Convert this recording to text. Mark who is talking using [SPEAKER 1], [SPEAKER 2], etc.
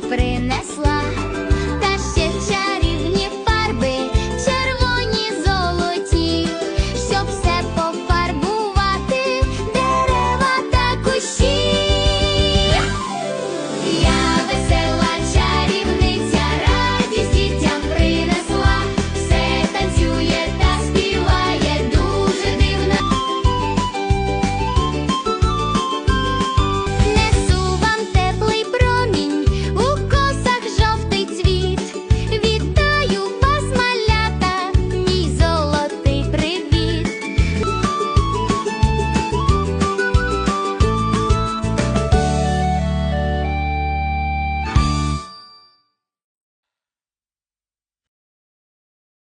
[SPEAKER 1] принесла.